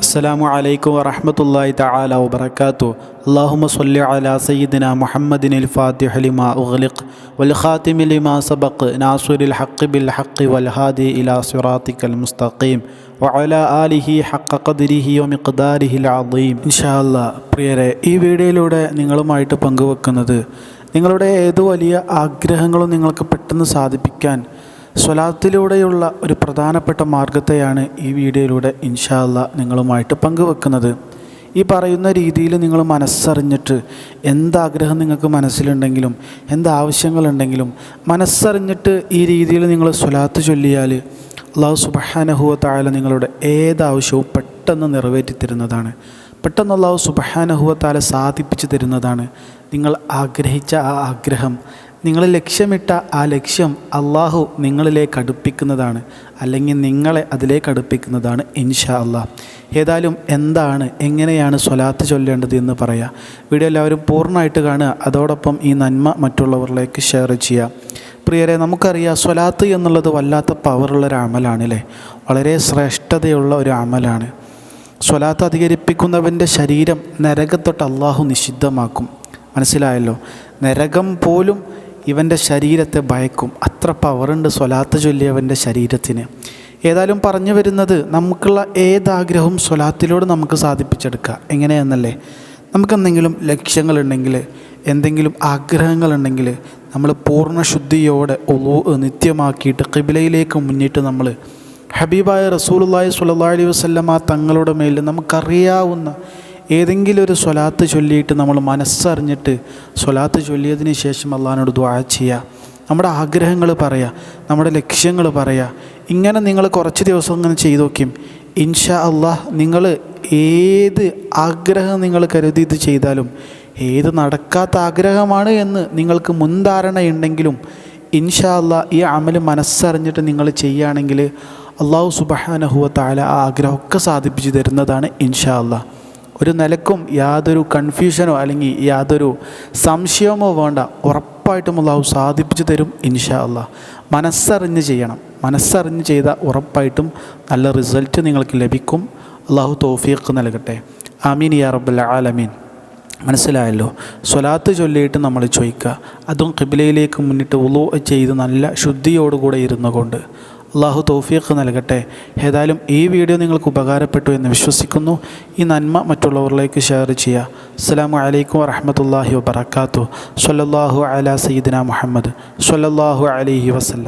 അസ്സലാമു അലൈക്കും വറഹമത്തല്ലാഹി തആല വബറകാതു അല്ലാഹുമ്മ സ്വല്ലി അലാ സയ്യിദിന മുഹമ്മദിനിൽ ഫാത്തിഹ ലിമാ ഉഗ്ലിഖ് വൽ ഖാതിമി ലിമാ സബഖ് നാസിറുൽ ഹഖ് ബിൽ ഹഖ് വൽ ഹാദി ഇലാ സിറാത്തിക്കൽ മുസ്തഖീം വഅല ആലിഹി ഹഖ ഖദ്രിഹി വമിഖ്ദാരിഹിൽ അദീം. ഇൻഷാ അല്ലാഹ് പ്രിയരെ ഈ വീഡിയോയിലൂടെ നിങ്ങളുമായിട്ട് പങ്കുവെക്കുന്നത് നിങ്ങളുടെ ഏത് വലിയ ആഗ്രഹങ്ങളും നിങ്ങൾക്ക് പെട്ടെന്ന് സാധിപ്പിക്കാൻ സ്വലാത്തിലൂടെയുള്ള ഒരു പ്രധാനപ്പെട്ട മാർഗത്തെയാണ് ഈ വീഡിയോയിലൂടെ ഇൻഷാല്ല നിങ്ങളുമായിട്ട് പങ്കുവെക്കുന്നത്. ഈ പറയുന്ന രീതിയിൽ നിങ്ങൾ മനസ്സറിഞ്ഞിട്ട് എന്താഗ്രഹം നിങ്ങൾക്ക് മനസ്സിലുണ്ടെങ്കിലും എന്താവശ്യങ്ങളുണ്ടെങ്കിലും മനസ്സറിഞ്ഞിട്ട് ഈ രീതിയിൽ നിങ്ങൾ സ്വലാത്ത് ചൊല്ലിയാൽ അള്ളാഹു സുബഹാനഹുവ താഴെ നിങ്ങളുടെ ഏതാവശ്യവും പെട്ടെന്ന് നിറവേറ്റി തരുന്നതാണ് പെട്ടെന്ന് അള്ളാഹു സാധിപ്പിച്ചു തരുന്നതാണ്. നിങ്ങൾ ആഗ്രഹിച്ച ആ ആഗ്രഹം നിങ്ങൾ ലക്ഷ്യമിട്ട ആ ലക്ഷ്യം അള്ളാഹു നിങ്ങളിലേക്ക് അടുപ്പിക്കുന്നതാണ്. അല്ലെങ്കിൽ നിങ്ങളെ അതിലേക്ക് അടുപ്പിക്കുന്നതാണ് ഇൻഷാ അള്ളാഹ് ഏതായാലും എന്താണ് എങ്ങനെയാണ് സ്വലാത്ത് ചൊല്ലേണ്ടത് എന്ന് പറയാം. വീഡിയോ എല്ലാവരും പൂർണമായിട്ട് കാണുക. അതോടൊപ്പം ഈ നന്മ മറ്റുള്ളവരിലേക്ക് ഷെയർ ചെയ്യുക. പ്രിയരെ നമുക്കറിയാം സ്വലാത്ത് എന്നുള്ളത് വല്ലാത്ത പവറുള്ള ഒരു അമലാണ് അല്ലേ വളരെ ശ്രേഷ്ഠതയുള്ള ഒരു അമലാണ്. സ്വലാത്ത് അധികരിപ്പിക്കുന്നവന്റെ ശരീരം നരകത്തൊട്ട് അള്ളാഹു നിഷിദ്ധമാക്കും. മനസ്സിലായല്ലോ? നരകം പോലും ഇവന്റെ ശരീരത്തെ ഭയക്കും. അത്ര പവറുണ്ട് സ്വലാത്ത് ചൊല്ലിയവന്റെ ശരീരത്തിന്. ഏതായാലും പറഞ്ഞു വരുന്നത് നമുക്കുള്ള ഏതാഗ്രഹവും സ്വലാത്തിലൂടെ നമുക്ക് സാധിപ്പിച്ചെടുക്കുക എങ്ങനെയെന്നല്ലേ? നമുക്കെന്തെങ്കിലും ലക്ഷ്യങ്ങളുണ്ടെങ്കിൽ എന്തെങ്കിലും ആഗ്രഹങ്ങളുണ്ടെങ്കിൽ നമ്മൾ പൂർണ ശുദ്ധിയോടെ ഒളു നിത്യമാക്കിയിട്ട് കിബിലയിലേക്ക് മുന്നിട്ട് നമ്മൾ ഹബീബായ റസൂലുള്ളാഹി സ്വല്ലല്ലാഹി അലൈഹി വസല്ലമ തങ്ങളുടെ മേൽ നമുക്കറിയാവുന്ന ഏതെങ്കിലും ഒരു സ്വലാത്ത് ചൊല്ലിയിട്ട് നമ്മൾ മനസ്സറിഞ്ഞിട്ട് സ്വലാത്ത് ചൊല്ലിയതിന് ശേഷം അള്ളഹാനോട് ദ്വാ ചെയ്യുക നമ്മുടെ ആഗ്രഹങ്ങൾ പറയുക നമ്മുടെ ലക്ഷ്യങ്ങൾ പറയുക ഇങ്ങനെ നിങ്ങൾ കുറച്ച് ദിവസം ഇങ്ങനെ ചെയ്തു നോക്കിയും ഇൻഷാ അള്ളാഹ് നിങ്ങൾ ഏത് ആഗ്രഹം നിങ്ങൾ കരുതി ഇത് ചെയ്താലും ഏത് നടക്കാത്ത ആഗ്രഹമാണ് എന്ന് നിങ്ങൾക്ക് മുൻധാരണയുണ്ടെങ്കിലും ഇൻഷാ അള്ളാഹ് ഈ അമൽ മനസ്സറിഞ്ഞിട്ട് നിങ്ങൾ ചെയ്യുകയാണെങ്കിൽ അള്ളാഹു സുബഹാനഹുവത്തായ ആ ആഗ്രഹമൊക്കെ സാധിപ്പിച്ചു തരുന്നതാണ് ഇൻഷാ അള്ളാഹ് ഒരു നിലക്കും യാതൊരു കൺഫ്യൂഷനോ അല്ലെങ്കിൽ യാതൊരു സംശയമോ വേണ്ട ഉറപ്പായിട്ടും അള്ളാഹു സാധിപ്പിച്ചു തരും ഇൻഷാ അള്ളാഹ് മനസ്സറിഞ്ഞ് ചെയ്യണം. മനസ്സറിഞ്ഞ് ചെയ്താൽ ഉറപ്പായിട്ടും നല്ല റിസൾട്ട് നിങ്ങൾക്ക് ലഭിക്കും. അള്ളാഹു തോഫീഖ് നൽകട്ടെ. ആമീൻ യാ റബ്ബൽ ആലമീൻ. മനസ്സിലായല്ലോ? സ്വലാത്ത് ചൊല്ലിയിട്ട് നമ്മൾ ചോദിക്കുക. അതും കിബിലയിലേക്ക് മുന്നിട്ട് ഉളു ചെയ്ത് നല്ല ശുദ്ധിയോടുകൂടെ ഇരുന്നു കൊണ്ട് അള്ളാഹു തൗഫീഖ് നൽകട്ടെ. ഏതായാലും ഈ വീഡിയോ നിങ്ങൾക്ക് ഉപകാരപ്പെട്ടു എന്ന് വിശ്വസിക്കുന്നു. ഈ നന്മ മറ്റുള്ളവരിലേക്ക് ഷെയർ ചെയ്യുക. അസ്സാം വലൈക്കും വറഹമത്തല്ലാഹി വബർക്കാത്തു സല്ലല്ലാഹു അല സയ്യിദിന മുഹമ്മദ്. സല്ലാഹു അലഹി വസല്ലം.